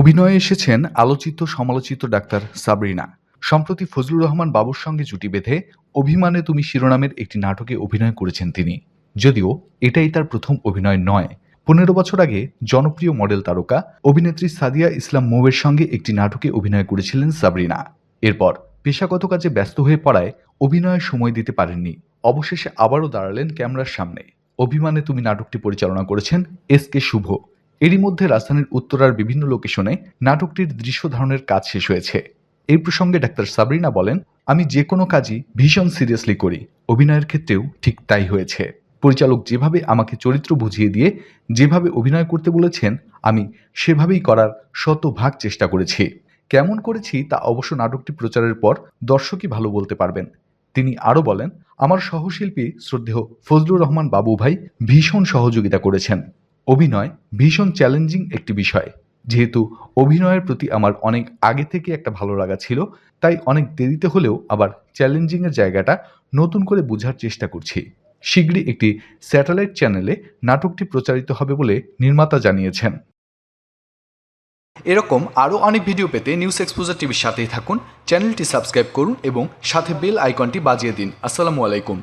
অভিনয়ে এসেছেন আলোচিত সমালোচিত ডাক্তার সাবরিনা। সম্প্রতি ফজলুর রহমান বাবুর সঙ্গে জুটি বেঁধে অভিমানে তুমি শিরোনামের একটি নাটকে অভিনয় করেছেন তিনি। যদিও এটাই তার প্রথম অভিনয় নয়। পনেরো বছর আগে জনপ্রিয় মডেল তারকা অভিনেত্রী সাদিয়া ইসলাম মৌয়ের সঙ্গে একটি নাটকে অভিনয় করেছিলেন সাবরিনা। এরপর পেশাগত কাজে ব্যস্ত হয়ে পড়ায় অভিনয়ে সময় দিতে পারেননি। অবশেষে আবারও দাঁড়ালেন ক্যামেরার সামনে। অভিমানে তুমি নাটকটি পরিচালনা করেছেন এস কে শুভ। এরই মধ্যে রাজধানীর উত্তরার বিভিন্ন লোকেশনে নাটকটির দৃশ্য ধারণের কাজ শেষ হয়েছে। এই প্রসঙ্গে ডাক্তার সাবরিনা বলেন, আমি যে কোনো কাজই ভীষণ সিরিয়াসলি করি। অভিনয়ের ক্ষেত্রেও ঠিক তাই হয়েছে। পরিচালক যেভাবে আমাকে চরিত্র বুঝিয়ে দিয়ে যেভাবে অভিনয় করতে বলেছেন, আমি সেভাবেই করার শতভাগ চেষ্টা করেছি। কেমন করেছি তা অবশ্য নাটকটি প্রচারের পর দর্শকই ভালো বলতে পারবেন। তিনি আরও বলেন, আমার সহশিল্পী শ্রদ্ধেয় ফজলুর রহমান বাবু ভাই ভীষণ সহযোগিতা করেছেন। অভিনয় ভীষণ চ্যালেঞ্জিং একটি বিষয়। যেহেতু অভিনয়ের প্রতি আমার অনেক আগে থেকে একটা ভালো লাগা ছিল, তাই অনেক দেরিতে হলেও আবার চ্যালেঞ্জিংয়ের জায়গাটা নতুন করে বোঝার চেষ্টা করছি। শীঘ্রই একটি স্যাটেলাইট চ্যানেলে নাটকটি প্রচারিত হবে বলে নির্মাতা জানিয়েছেন। এরকম আরও অনেক ভিডিও পেতে নিউজ এক্সপোজার টিভির সাথেই থাকুন, চ্যানেলটি সাবস্ক্রাইব করুন এবং সাথে বেল আইকনটি বাজিয়ে দিন। আসসালামু আলাইকুম।